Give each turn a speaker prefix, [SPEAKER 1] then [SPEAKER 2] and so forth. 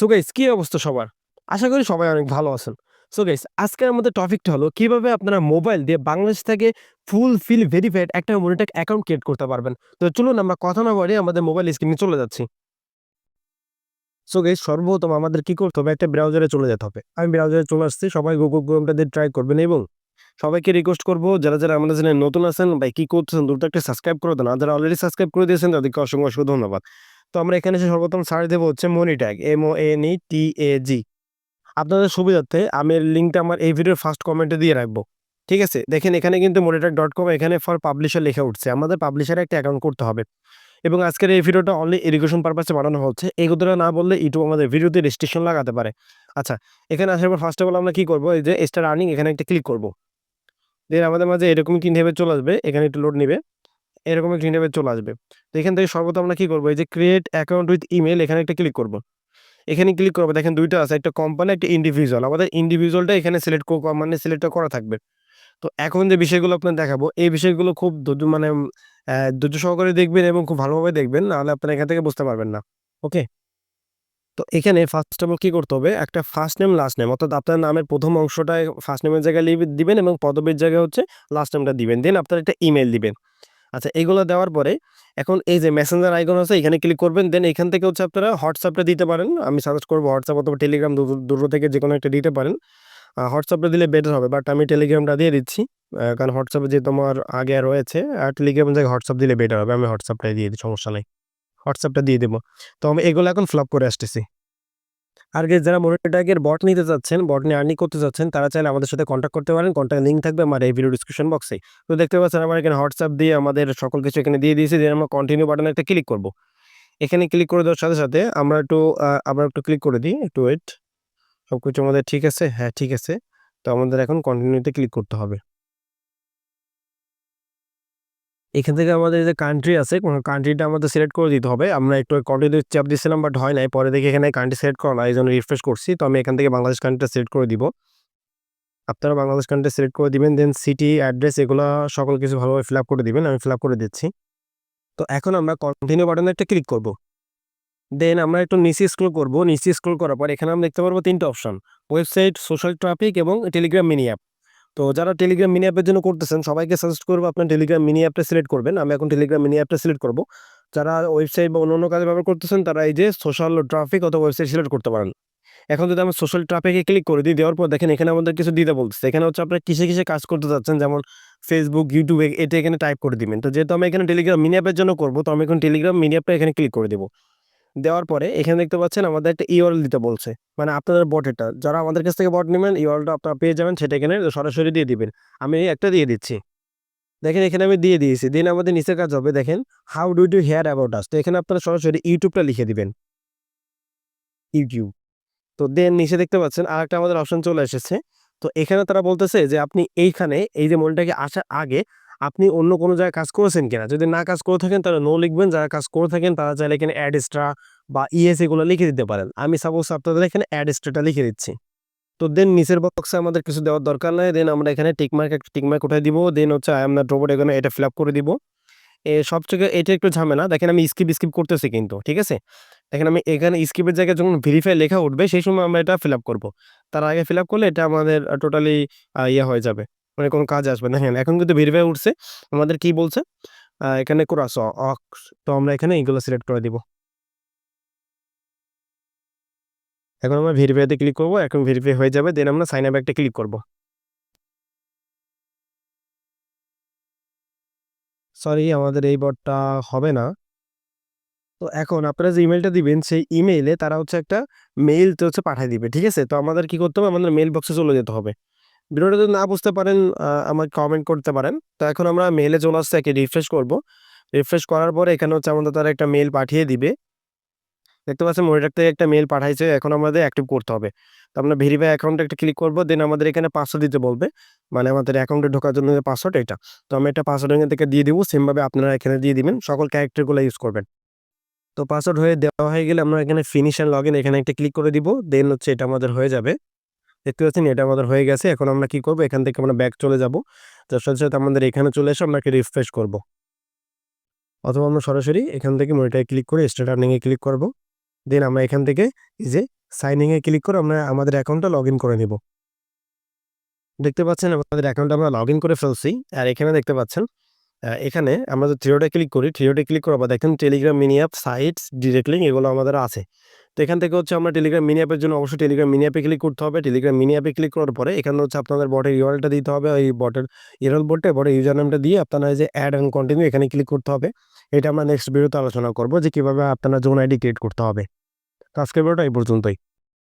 [SPEAKER 1] So guys কি অবস্থা সবার? আশা করি সবাই অনেক ভালো আছেন। সো গাইস আজকের আমাদের টপিকটা হলো, কীভাবে আপনারা মোবাইল দিয়ে বাংলাদেশ থেকে ফুল ফিল ভেরিফাইড একটা মনিটেক অ্যাকাউন্ট ক্রিয়েট করতে পারবেন। তো চলুন আমরা কথা না বলে আমাদের মোবাইল স্ক্রিনে চলে যাচ্ছি। সো গাইস সর্বপ্রথম আমাদের কি করতে হবে? একটা ব্রাউজারে চলে যেতে হবে। আমি ব্রাউজারে চলে আসছি, সবাই গুগল ক্রোমটা দিয়ে ট্রাই করবেন এবং সবাইকে রিকোয়েস্ট করব, যারা যারা আমাদের চ্যানেলে নতুন আছেন বা কি করতেছেন, দ্রুত একটা সাবস্ক্রাইব করে দেন। যারা অলরেডি সাবস্ক্রাইব করে দিয়েছেন, তাদেরকে অসংখ্য অসংখ্য ধন্যবাদ। তো আমরা এখানে এসে সর্বপ্রথম সার্চ দেবো হচ্ছে Monetag M O N E T A G আপনাদের সুবিধার্থে আমি লিঙ্কটা আমার এই ভিডিওর ফার্স্ট কমেন্টে দিয়ে রাখব। ঠিক আছে? দেখেন এখানে কিন্তু মনিট্যাগ ডট কম এখানে ফর পাবলিশার লেখা উঠছে। আমাদের পাবলিশারে একটা অ্যাকাউন্ট করতে হবে। এবং আজকের এই ভিডিওটা অনলি এডুকেশন পারপাসে বানানো হচ্ছে। এই কথাটা না বললে ইউটিউব আমাদের ভিডিওতে রেজিস্ট্রেশন লাগাতে পারে। আচ্ছা এখানে আসার পর ফার্স্ট অফ অল আমরা কী করব? এই যে স্টার আর্নিং এখানে একটা ক্লিক করব। দেন আমাদের মাঝে এরকম একটি ইন্টারভেট চলে আসবে। এখানে একটু লোড নেবে। এরকম একটি ইন্টারভেট চলে আসবে। তো এখান থেকে সর্বপ্রথম আমরা কি করব? এই যে ক্রিয়েট অ্যাকাউন্ট উইথ ইমেল এখানে একটা ক্লিক করব। এখানে ক্লিক করব, দেখেন দুইটা আছে, একটা কোম্পানি একটা ইন্ডিভিজুয়াল আমাদের ইন্ডিভিজুয়ালটা এখানে সিলেক্ট মানে সিলেক্টটা করা থাকবে। তো এখন যে বিষয়গুলো আপনার দেখাবো, এই বিষয়গুলো খুব মানে ধৈর্য সহকারে দেখবেন এবং খুব ভালোভাবে দেখবেন, নাহলে আপনারা এখান থেকে বুঝতে পারবেন না। ওকে? তো এখানে ফার্স্ট অফ অল কী করতে হবে? একটা ফার্স্ট নেম লাস্ট নেম অর্থাৎ আপনার নামের প্রথম অংশটায় ফার্স্ট নেমের জায়গায় দিবেন এবং পদবীর জায়গায় হচ্ছে লাস্ট নেমটা দিবেন। দেন আপনার একটা ইমেল দিবেন। আচ্ছা এগুলো দেওয়ার পরে এখন এই যে মেসেঞ্জার আইকন আছে, এখানে ক্লিক করবেন দেন এখান থেকে হচ্ছে আপনারা হোয়াটসঅ্যাপটা দিতে পারেন। আমি সাজেস্ট করব হোয়াটসঅ্যাপ অথবা টেলিগ্রাম দুটো থেকে যে কোনো একটা দিতে পারেন। হোয়াটসঅ্যাপটা দিলে বেটার হবে বাট আমি টেলিগ্রামটা দিয়ে দিচ্ছি। কারণ হোয়াটসঅ্যাপে যে তোমার আগে রয়েছে, আর টেলিগ্রামের জায়গায় হোয়াটসঅ্যাপ দিলে বেটার হবে। আমি হোয়াটসঅ্যাপটাই দিয়ে দিই, সমস্যা নেই। হোয়াটসঅ্যাপটা দিয়ে দেবো। তো আমি এগুলো এখন ফ্লপ করে আসতেছি। আর যারা মনিটরটাগের বট নিতে চাচ্ছেন বট নিয়ে আর্নিং করতে চাচ্ছেন, তারা চাইলে আমাদের সাথে কন্ট্যাক্ট করতে পারেন। কন্ট্যাক্ট লিঙ্ক থাকবে আমার এই ভিডিও ডিসক্রিপশন বক্সে তো দেখতে পাচ্ছেন আমার এখানে হোয়াটসঅ্যাপ দিয়ে আমাদের সকল কিছু এখানে দিয়ে দিয়েছি। দিয়ে আমরা কন্টিনিউ বাটনে একটা ক্লিক করব। এখানে ক্লিক করে দেওয়ার সাথে সাথে আমরা একটু আবার একটু ক্লিক করে দিই। একটু ওয়েট সব কিছু আমাদের ঠিক আছে? হ্যাঁ ঠিক আছে। তো আমাদের এখন কন্টিনিউতে ক্লিক করতে হবে। এখান থেকে আমাদের যে কান্ট্রি আছে, কোনো কান্ট্রিটা আমাদের সিলেক্ট করে দিতে হবে। আমরা একটু কন্টিনিউ চাপ দিয়েছিলাম বাট হয় নাই। পরে দেখে এখানে কান্ট্রি সিলেক্ট করা না এই জন্য রিফ্রেশ করছি। তো আমি এখান থেকে বাংলাদেশ কান্ট্রিটা সিলেক্ট করে দিব। আপনারা বাংলাদেশ কান্ট্রি সিলেক্ট করে দিবেন দেন সিটি অ্যাড্রেস এগুলো সকল কিছু ভালোভাবে ফিল আপ করে দিবেন। আমি ফিল আপ করে দিচ্ছি। তো এখন আমরা কন্টিনিউ বাটনে একটা ক্লিক করব। দেন আমরা একটু নিচে স্ক্রোল করব। নিচে স্ক্রোল করার পর এখানে আমরা দেখতে পারব তিনটা অপশন ওয়েবসাইট সোশ্যাল ট্রাফিক এবং টেলিগ্রাম মিনি অ্যাপ তো যারা টেলিগ্রাম মিনি অ্যাপের জন্য করতেছেন, সবাইকে সাজেস্ট করব আপনার টেলিগ্রাম মিনি অ্যাপটা সিলেক্ট করবেন। আমি এখন টেলিগ্রাম মিনি অ্যাপটা সিলেক্ট করব। যারা ওয়েবসাইট বা অন্য অন্য কাজে ব্যবহার করতেছেন, তারা এই যে সোশ্যাল ট্রাফিক অথবা ওয়েবসাইট সিলেক্ট করতে পারেন। এখন যদি আমি সোশ্যাল ট্রাফিকে ক্লিক করে দিই দেওয়ার পর দেখেন এখানে আমাদের কিছু দিতে বলতেছে। এখানে হচ্ছে আপনার কিসে কিসে কাজ করতে চাচ্ছেন, যেমন ফেসবুক ইউটিউবে এটা এখানে টাইপ করে দিবেন। তো যেহেতু আমি এখানে টেলিগ্রাম মিনি অ্যাপের জন্য করব, তো আমি এখন টেলিগ্রাম মিনি অ্যাপটা এখানে ক্লিক করে দেবো। দেওয়ার পরে এখানে দেখতে পাচ্ছেন আমাদের একটা ইউআরএল দিতে বলছে। মানে আপনাদের বট এটা। যারা আমাদের কাছ থেকে বট নেবেন ইউআরএলটা আপনারা পেয়ে যাবেন, সেটা এখানে সরাসরি দিয়ে দিবেন। আমি একটা দিয়ে দিচ্ছি। দেখেন এখানে আমি দিয়ে দিয়েছি। দিন আমাদের নিচের কাজ হবে, দেখেন how do to hear about us তো এখানে আপনারা সরাসরি ইউটিউবটা লিখে দিবেন। ইউটিউব তো দেন নিচে দেখতে পাচ্ছেন আর একটা আমাদের অপশন চলে এসেছে। তো এখানে তারা বলতেছে যে, আপনি এইখানে এই যে মনটাকে আসার আগে আপনি অন্য কোনো জায়গায় কাজ করেছেন কিনা? যদি না কাজ করে থাকেন, তাহলে নো লিখবেন। যারা কাজ করে থাকেন, তারা চাইলে এখানে অ্যাড এক্সট্রা বা ইএস এগুলো লিখে দিতে পারেন। আমি সাপোজ আপনাদের এখানে অ্যাড এক্সট্রাটা লিখে দিচ্ছি। তো দেন নিচের বক্সে আমাদের কিছু দেওয়ার দরকার নাই। দেন আমরা এখানে টিকমার্ক একটা টিকমার্ক উঠাই দিব? দেন হচ্ছে আই নট রোবট এখানে এটা ফিল আপ করে দিব। এ সবথেকে এটা একটু ঝামেলা। দেখেন আমি স্কিপ স্কিপ করতেছি কিন্তু, ঠিক আছে? দেখেন আমি এখানে স্কিপের জায়গায় যখন ভেরিফাই লেখা উঠবে, সেই সময় আমরা এটা ফিল আপ করব। তার আগে ফিল আপ করলে এটা আমাদের টোটালি ইয়ে হয়ে যাবে। মানে কোনো কাজ আসবে না। হ্যাঁ এখন কিন্তু ভেরিফাই উঠছে। আমাদের কি বলছে? এখানে কোরাস, অক্স, তো আমরা এখানে এইগুলো সিলেক্ট করে দিব। এখন আমরা ভেরিফাইতে ক্লিক করব, এখন ভেরিফাই হয়ে যাবে দেন আমরা সাইন আপ একটা ক্লিক করব। সরি আমাদের এই বটটা হবে না। তো এখন আপনারা যে ইমেলটা দিবেন, সেই ইমেইলে তারা হচ্ছে একটা মেইল তো হচ্ছে পাঠিয়ে দিবে, ঠিক আছে? তো আমাদের কি করতে হবে? আমাদের মেইল বক্সে চলে যেতে হবে। ভিডিওটা যদি না বুঝতে পারেন আমাকে কমেন্ট করতে পারেন। তো এখন আমরা মেলে চলে আসছে, একে রিফ্রেশ করব। রিফ্রেশ করার পরে এখানে হচ্ছে আমাদের তারা একটা মেল পাঠিয়ে দিবে। দেখতে পাচ্ছেন মনিটর থেকে একটা মেল পাঠাইছে, এখন আমাদের অ্যাক্টিভ করতে হবে। তো আমরা ভেরিফাই অ্যাকাউন্টে একটা ক্লিক করব দেন আমাদের এখানে পাসওয়ার্ড দিতে বলবে। মানে আমাদের অ্যাকাউন্টে ঢোকার জন্য যে পাসওয়ার্ড এটা। তো আমি একটা পাসওয়ার্ড এখান থেকে দিয়ে দিব সেমভাবে আপনারা এখানে দিয়ে দিবেন, সকল ক্যারেক্টারগুলো ইউজ করবেন। তো পাসওয়ার্ড হয়ে দেওয়া হয়ে গেলে আমরা এখানে ফিনিশ অ্যান্ড লগ এখানে একটা ক্লিক করে দিব দেন হচ্ছে এটা আমাদের হয়ে যাবে। দেখতে পাচ্ছেন এটা আমাদের হয়ে গেছে এখন আমরা কি করব এখান থেকে আমরা ব্যাক চলে যাব তার সাথে সাথে আমাদের এখানে চলে এসে আপনাকে রিফ্রেশ করব অথবা আমরা সরাসরি এখান থেকে মনিটারে ক্লিক করে স্টার্ট আর্নিংয়ে ক্লিক করব দেন আমরা এখান থেকে এই যে সাইনিংয়ে ক্লিক করে আমরা আমাদের অ্যাকাউন্টটা লগইন করে নিব। দেখতে পাচ্ছেন আমাদের অ্যাকাউন্টটা আমরা লগইন করে ফেলছি। আর এখানে দেখতে পাচ্ছেন এখানে আমরা যদি থ্রি ডটে ক্লিক করি, থ্রি ডটে ক্লিক করার পর দেখেন Telegram mini app, sites, direct link এগুলো আমাদের আছে। তো এখান থেকে হচ্ছে আমরা টেলিগ্রাম মিনি অ্যাপের জন্য অবশ্যই টেলিগ্রাম মিনি অ্যাপে ক্লিক করতে হবে। টেলিগ্রাম মিনি অ্যাপে ক্লিক করার পরে এখানে হচ্ছে আপনাদের বটের ইউআরএলটা দিতে হবে। ওই বটের ইউআরএল বটে বটের ইউজার নামটা দিয়ে আপনারা যে অ্যাড অ্যান্ড কন্টিনিউ এখানে ক্লিক করতে হবে। এটা আমরা নেক্সট ভিডিওতে আলোচনা করব যে কীভাবে আপনারা জোন আইডি ক্রিয়েট করতে হবে। তো আজকের ভিডিওটা এই পর্যন্তই।